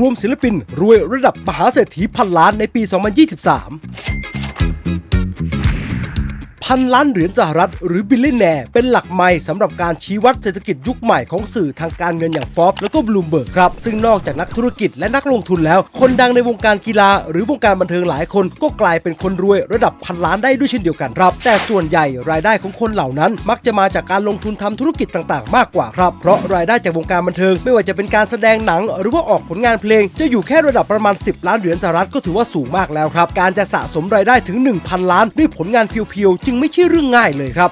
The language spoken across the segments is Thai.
รวมศิลปิน รวยระดับมหาเศรษฐีพันล้านในปี 2023 พันล้านเหรียญสหรัฐหรือบิลลิแนร์เป็นหลักไมล์สำหรับการชี้วัดเศรษฐกิจยุคใหม่ของสื่อทางการเงินอย่างฟอบแล้วก็บลูมเบิร์กครับ ซึ่งนอกจากนักธุรกิจและนักลงทุนแล้ว คนดังในวงการกีฬา หรือวงการบันเทิงหลายคนก็กลายเป็นคนรวยระดับพันล้านได้ด้วยเช่นเดียวกันครับแต่ส่วนใหญ่รายได้ของคนเหล่านั้น มักจะมาจากการลงทุนทำธุรกิจต่างๆ มากกว่าครับ เพราะรายได้จากวงการบันเทิง ไม่ว่าจะเป็นการแสดงหนัง หรือว่าออกผลงานเพลง จะอยู่แค่ระดับประมาณ 10 ล้านเหรียญสหรัฐก็ถือว่าสูงมากแล้วครับการจะสะสมรายได้ถึง 1,000 ล้านด้วยผลงานเพียวๆงไม่ใช่เรื่องง่ายเลยครับ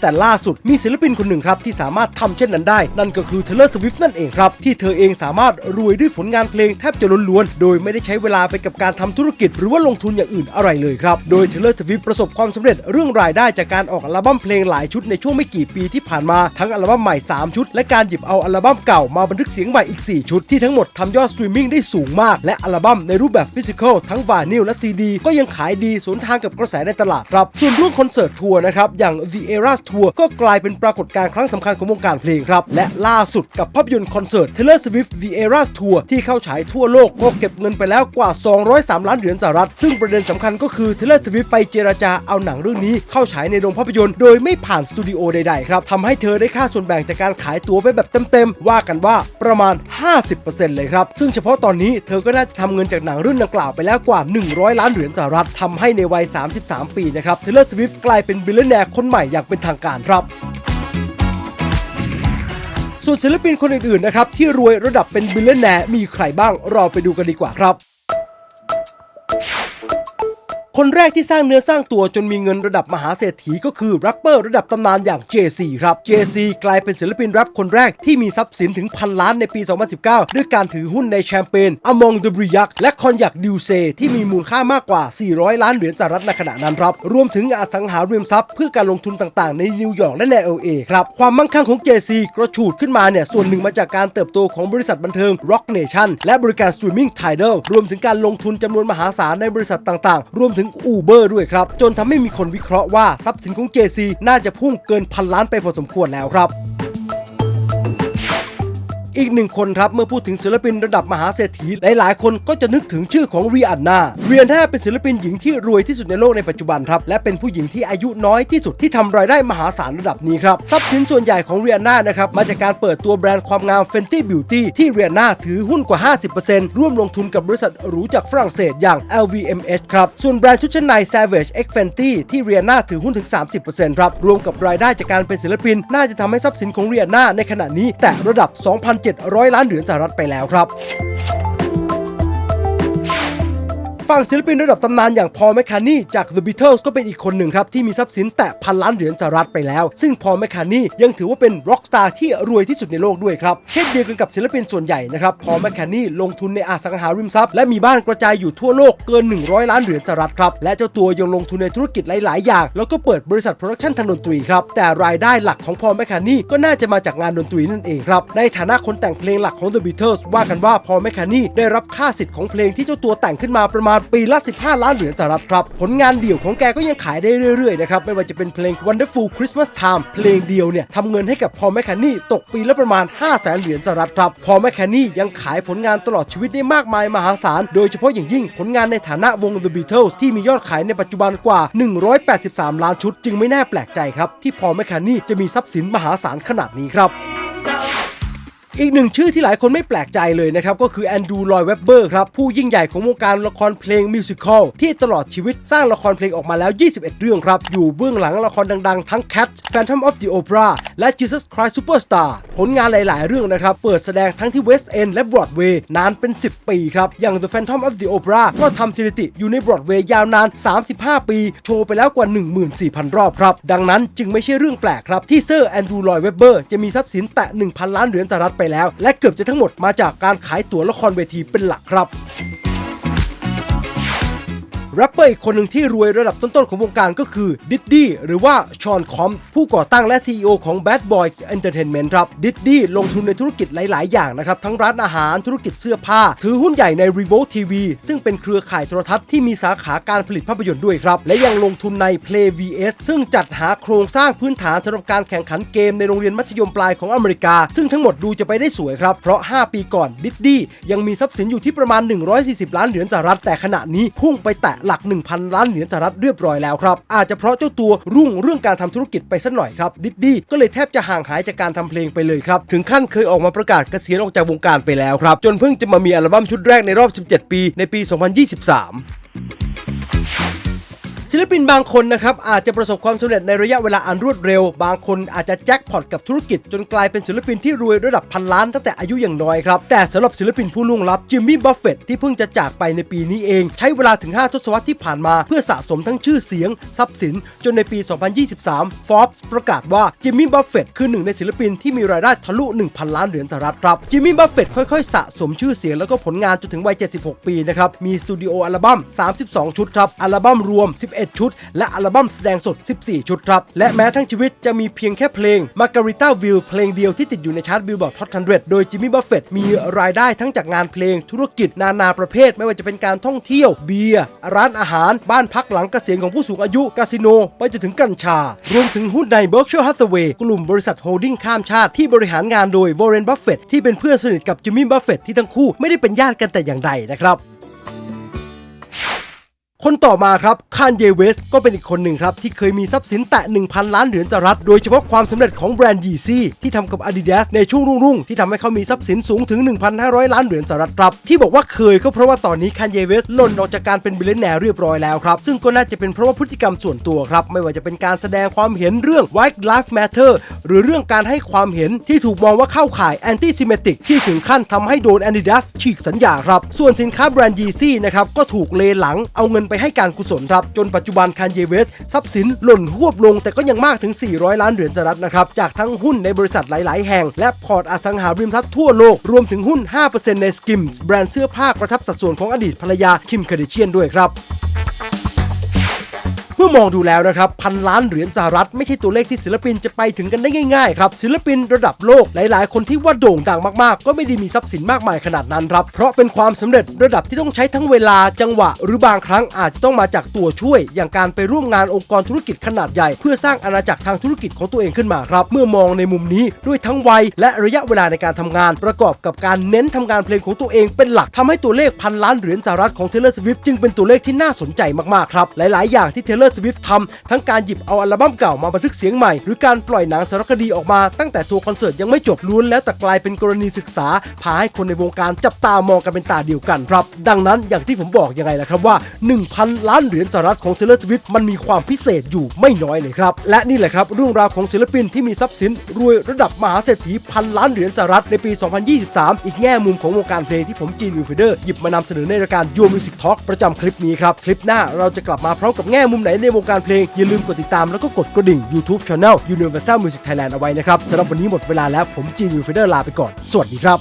แต่ล่าสุดมีศิลปินคนหนึ่งครับที่สามารถทำเช่นนั้นได้ นั่นก็คือเทเลอร์สวิฟนั่นเองครับ ที่เธอเองสามารถรวยด้วยผลงานเพลงแทบจะล้วนๆ โดยไม่ได้ใช้เวลาไปกับการทำธุรกิจ หรือว่าลงทุนอย่างอื่นอะไรเลยครับ โดยเทเลอร์สวิฟประสบความสำเร็จเรื่องรายได้จากการออกอัลบั้มเพลงหลายชุดในช่วงไม่กี่ปีที่ผ่านมาทั้งอัลบั้มใหม่ 3 ชุด และการหยิบเอาอัลบั้มเก่ามาบันทึกเสียงใหม่อีก 4 ชุดที่ทั้งหมดทำยอดสตรีมมิ่งได้สูงมากและอัลบั้มในรูปแบบฟิสิกอลทั้งวานิลและซีดีก็ยังขายดีสวนทางกับกระแสในตลาดครับส่วนเรื่องคอนเสิร์ตทัวร์นะครับอย่าง The Eras Tour ก็กลายเป็นปรากฏการณ์ครั้งสำคัญของวงการเพลงครับ และล่าสุดกับภาพยนตร์คอนเสิร์ต Taylor Swift The Eras Tour ที่เข้าฉายทั่วโลกก็เก็บเงินไปแล้วกว่า 203 ล้านเหรียญสหรัฐ ซึ่งประเด็นสำคัญก็คือ Taylor Swift ไปเจราจาเอาหนังเรื่องนี้เข้าฉายในโรงภาพยนตร์โดยไม่ผ่านสตูดิโอใดๆครับทำให้เธอได้ค่าส่วนแบ่งจากการขายตั๋วไปแบบเต็มๆว่ากันว่าประมาณ 50%เลยครับซึ่งเฉพาะตอนนี้เธอก็น่าจะทำเงินจากหนังเรื่องดังกล่าวไปแล้วกว่า 100 ล้านเหรียญสหรัฐทำให้ในวัย 33 ปีนะครับ Taylor Swift กลายเป็นบิลเลนแนร์คนใหม่อย่างเป็นทางการครับส่วนศิลปินคนอื่นๆนะครับที่รวยระดับเป็นบิลเลนแนร์มีใครบ้างเราไปดูกันดีกว่าครับ คนแรกที่สร้างเนื้อสร้างตัวจนมีเงินระดับมหาเศรษฐีก็คือแรปเปอร์ระดับตำนานอย่าง JC ครับ JC กลายเป็นศิลปินแรปคนแรกที่มีทรัพย์สินถึงพันล้านในปี 2019 ด้วยการถือหุ้นในแชมเปญ Among the b r i a c และคอนยักดิวเซที่มีมูลค่ามากกว่า 400 ล้านเหรียญสหรัฐในขณะนั้นครับ รวมถึงอสังหาริมทรัพย์เพื่อการลงทุนต่างๆ ในนิวยอร์กและใน LA ครับ ความมั่งคั่งของ JC กระฉูดขึ้นมาเนี่ยส่วนหนึ่งมาจากการเติบโตของบริษัทบันเทิง Rock Nation และบริการสตรีมมิ่ง Tidal รวมถึงการลงทุนจำนวนมหาศาลในบริษัทต่างๆ รวมถึง Uber ด้วยครับ จนทำให้มีคนวิเคราะห์ว่าทรัพย์สินของ JC น่าจะพุ่งเกินพันล้านไปพอสมควรแล้วครับ อีกหนึ่งคนครับเมื่อพูดถึงศิลปินระดับมหาเศรษฐีหลายๆ คนก็จะนึกถึงชื่อของรีอันนาเรียนนาเป็นศิลปินหญิงที่รวยที่สุดในโลกในปัจจุบันครับและเป็นผู้หญิงที่อายุน้อยที่สุดที่ทำรายได้มหาศาลระดับนี้ครับทรัพย์สินส่วนใหญ่ของเรียนนานะครับมาจากการเปิดตัวแบรนด์ความงาม Fenty Beauty ที่เรียนนาถือหุ้นกว่า 50%ร่วมลงทุนกับบริษัทหรูจากฝรั่งเศสอย่าง LVMH ครับส่วนแบรนด์ชุดชั้นใน Savage X Fenty ที่เรียนาถือหุ้นถึง 30%ครับรวมกับรายได้จากการเป็นศิลปิน น่าจะทำให้ทรัพย์สินของเรียนาในขณะนี้แตะระดับ700 ล้านเหรียญสหรัฐไปแล้วครับ ฝั่งศิลปินระดับตำนานอย่างพอลแมคคานีจาก The Beatles ก็เป็นอีกคนหนึ่งครับ ที่มีทรัพย์สินแตะพันล้านเหรียญสหรัฐไปแล้ว ซึ่งพอลแมคคานียังถือว่าเป็นร็อกสตาร์ที่รวยที่สุดในโลกด้วยครับ เช่นเดียวกันกับศิลปินส่วนใหญ่นะครับ พอลแมคคานีลงทุนในอสังหาริมทรัพย์และมีบ้านกระจายอยู่ทั่วโลกเกิน 100 ล้านเหรียญสหรัฐครับ และเจ้าตัวยังลงทุนในธุรกิจหลาย ๆ อย่าง แล้วก็เปิดบริษัทโปรดักชันทางดนตรีครับ แต่รายได้หลักของพอลแมคคานีก็น่าจะมาจากงานดนตรีนั่นเองครับ ในฐานะคนแต่งเพลงหลักของ The Beatles ว่ากันว่าพอลแมคคานีได้รับค่าสิทธิ์ของเพลงที่เจ้าตัวแต่งขึ้นมาประมาณปีละ 15 ล้านเหรียญสหรัฐครับ ผลงานเดี่ยวของแกก็ยังขายได้เรื่อยๆนะครับ ไม่ว่าจะเป็นเพลง Wonderful Christmas Time เพลงเดียวเนี่ยทำเงินให้กับพอแมคคานี่ตกปีละประมาณ 5 0 0แสนเหรียญสหรัฐครับ พอแมคคานี่ยังขายผลงานตลอดชีวิตได้มากมายมหาศาล โดยเฉพาะอย่างยิ่งผลงานในฐานะวง The Beatles ที่มียอดขายในปัจจุบันกว่า 183 ล้านชุด จึงไม่น่าแปลกใจครับที่พอแมคคานี่จะมีทรัพย์สินมหาศาลขนาดนี้ครับ อีกหนึ่งชื่อที่หลายคนไม่แปลกใจเลยนะครับ ก็คือแอนดรูลอยเวบเบอร์ครับ ผู้ยิ่งใหญ่ของวงการละครเพลงมิวสิควลที่ตลอดชีวิตสร้างละครเพลงออกมาแล้ว 21 เรื่องครับ อยู่เบื้องหลังละครดังๆ ทั้ง Cat Phantom of the Opera และ Jesus Christ Superstar ผลงานหลาย ๆ เรื่องนะครับ เปิดแสดงทั้งที่ West End และ Broadway นานเป็น 10 ปีครับ อย่าง The Phantom of the Opera ก็ทำสถิติอยู่ใน Broadway ยาวนาน 35 ปี โชว์ไปแล้วกว่า 14,000 รอบครับ ดังนั้นจึงไม่ใช่เรื่องแปลกครับที่เซอร์แอนดรูลอยเวบเบอร์จะมีทรัพย์สินแตะ1,000 ล้านเหรียญสหรัฐไปแล้ว และเกือบจะทั้งหมดมาจากการขายตั๋วละครเวทีเป็นหลักครับ แรปเปอร์อีกคนหนึ่งที่รวยระดับต้นๆของวงการก็คือดิดดี้หรือว่าชอนคอมผู้ก่อตั้งและ CEO ของ Bad Boys Entertainment ครับดิดดี้ลงทุนในธุรกิจหลาย ๆ อย่างนะครับ ทั้งร้านอาหารธุรกิจเสื้อผ้า ถือหุ้นใหญ่ใน Revolt TV ซึ่งเป็นเครือข่ายโทรทัศน์ที่มีสาขาการผลิตภาพยนตร์ด้วยครับ และยังลงทุนใน Play VS ซึ่งจัดหาโครงสร้างพื้นฐานสำหรับการแข่งขันเกมในโรงเรียนมัธยมปลายของอเมริกา ซึ่งทั้งหมดดูจะไปได้สวยครับ เพราะ 5 ปีก่อนดิดดี้ยังมีทรัพย์สินอยู่ที่ประมาณ 140 ล้านเหรียญสหรัฐแต่ขณะนี้พุ่งไปแตะหลัก 1,000 ล้านเหรียญสหรัฐเรียบร้อยแล้วครับ อาจจะเพราะเจ้าตัวรุ่งเรื่องการทำธุรกิจไปสักหน่อยครับ ดิดดี้ก็เลยแทบจะห่างหายจากการทำเพลงไปเลยครับ ถึงขั้นเคยออกมาประกาศเกษียณออกจากวงการไปแล้วครับ จนเพิ่งจะมามีอัลบั้มชุดแรกในรอบ 17 ปีในปี 2023 ศิลปินบางคนนะครับอาจจะประสบความสำเร็จในระยะเวลาอันรวดเร็ว บางคนอาจจะแจ็คพอตกับธุรกิจ จนกลายเป็นศิลปินที่รวยระดับพันล้านตั้งแต่อายุอย่างน้อยครับ แต่สำหรับศิลปินผู้ล่วงลับจิมมี่บัฟเฟตที่เพิ่งจะจากไปในปีนี้เอง ใช้เวลาถึง 5 ทศวรรษที่ผ่านมาเพื่อสะสมทั้งชื่อเสียง ทรัพย์สิน จนในปี 2023 Forbes ประกาศว่าจิมมี่บัฟเฟตคือหนึ่งในศิลปินที่มีรายได้ทะลุ 1,000 ล้านเหรียญสหรัฐครับจิมมี่บัฟเฟตค่อยๆ สะสมชื่อเสียงแล้วก็ผลงานจนถึงวัย 76 ปีนะครับมีสตูดิโออัลบั้ม 32 ชุดครับอัลบั้มรวม11ชุด และอัลบั้มแสดงสด 14 ชุดครับ และแม้ทั้งชีวิตจะมีเพียงแค่เพลง Margarita View เพลงเดียวที่ติดอยู่ในชาร์ตบิลบอร์ด Hot 100โดยจิมมี่บัฟเฟตมีรายได้ทั้งจากงานเพลงธุรกิจนานาประเภท ไม่ว่าจะเป็นการท่องเที่ยว เบียร์ ร้านอาหาร บ้านพักหลังเกษียณของผู้สูงอายุคาสิโน ไปจนถึงกัญชา รวมถึงหุ้นใน Berkshire Hathaway กลุ่มบริษัทโฮลดิ้งข้ามชาติที่บริหารงานโดยวอร์เรนบัฟเฟตที่เป็นเพื่อนสนิทกับจิมมี่บัฟเฟตที่ทั้งคู่ไม่ได้เป็นญาติกันแต่อย่างใดนะครับ คนต่อมาครับคานเยเวสก็เป็นอีกคนหนึ่งครับ ที่เคยมีทรัพย์สินแตะ 1,000 ล้านเหรียญสหรัฐ โดยเฉพาะความสำเร็จของแบรนด์ยีซี่ที่ทำกับ Adidas ในช่วงรุ่งๆ ที่ทำให้เขามีทรัพย์สินสูงถึง 1,500 ล้านเหรียญสหรัฐครับ ที่บอกว่าเคยก็เพราะว่าตอนนี้คานเยเวสหล่นออกจากการเป็นบิลเลนแนร์เรียบร้อยแล้วครับ ซึ่งก็น่าจะเป็นเพราะว่าพฤติกรรมส่วนตัวครับ ไม่ว่าจะเป็นการแสดงความเห็นเรื่อง White Lives Matter หรือเรื่องการให้ความเห็นที่ถูกมองว่าเข้าข่าย anti Semitic ที่ถึงขั้นทำให้โดน Adidas ฉีกสัญญาครับส่วนสินค้าแบรนด์ยีซี่นะครับก็ถูกเลหลังเอาเงินไปให้การกุศลครับ จนปัจจุบันคานเยเวสทรัพย์สินหล่นหวบลง แต่ก็ยังมากถึง 400 ล้านเหรียญสหรัฐนะครับ จากทั้งหุ้นในบริษัทหลาย ๆ แห่ง และพอร์ตอสังหาริมทรัพย์ทั่วโลก รวมถึงหุ้น 5%ในสกิมส์แบรนด์เสื้อผ้ากระทับสัดส่วนของอดีตภรรยาคิมคาเดเชียนด้วยครับ เมื่อมองดูแล้วนะครับพันล้านเหรียญสหรัฐไม่ใช่ตัวเลขที่ศิลปินจะไปถึงกันได้ง่ายๆครับศิลปินระดับโลกหลายๆ คนที่ว่าโด่งดังมากๆ ก็ไม่ได้มีทรัพย์สินมากมายขนาดนั้นครับเพราะเป็นความสำเร็จระดับที่ต้องใช้ทั้งเวลาจังหวะ หรือบางครั้งอาจจะต้องมาจากตัวช่วย อย่างการไปร่วมงานองค์กรธุรกิจขนาดใหญ่ เพื่อสร้างอาณาจักรทางธุรกิจของตัวเองขึ้นมาครับ เมื่อมองในมุมนี้ด้วยทั้งวัยและระยะเวลาในการทำงาน ประกอบกับการเน้นทำงานเพลงของตัวเองเป็นหลักทำให้ตัวเลขพันล้านเหรียญสหรัฐของ Taylor Swift จึงเป็นตัวเลขที่น่าสนใจมากๆครับหลายๆอย่างที่ Taylor Swift ทำทั้งการหยิบเอาอัลบั้มเก่ามาบันทึกเสียงใหม่ หรือการปล่อยหนังสารคดีออกมาตั้งแต่ทัวร์คอนเสิร์ตยังไม่จบล้วนแล้วแต่กลายเป็นกรณีศึกษา พาให้คนในวงการจับตามองกันเป็นตาเดียวกันครับ ดังนั้นอย่างที่ผมบอกยังไงล่ะครับว่า 1,000 ล้านเหรียญสหรัฐของ Taylor Swift มันมีความพิเศษอยู่ไม่น้อยเลยครับ และนี่แหละครับเรื่องราวของศิลปินที่มีทรัพย์สินรวยระดับมหาเศรษฐีพันล้านเหรียญสหรัฐในปี 2023 อีกแง่มุมของวงการเพลงที่ผมจีนวิวเฟเดอร์หยิบมานำเสนอในรายการ Your Music Talk ประจำคลิปนี้ครับคลิปหน้าเราจะกลับมาพร้อมกับแง่มุมไหนในวงการเพลง อย่าลืมกดติดตามแล้วก็กดกระดิ่ง YouTube Channel Universal Music Thailand เอาไว้นะครับสำหรับวันนี้หมดเวลาแล้วผมจีนวิวเฟเดอร์ลาไปก่อน สวัสดีครับ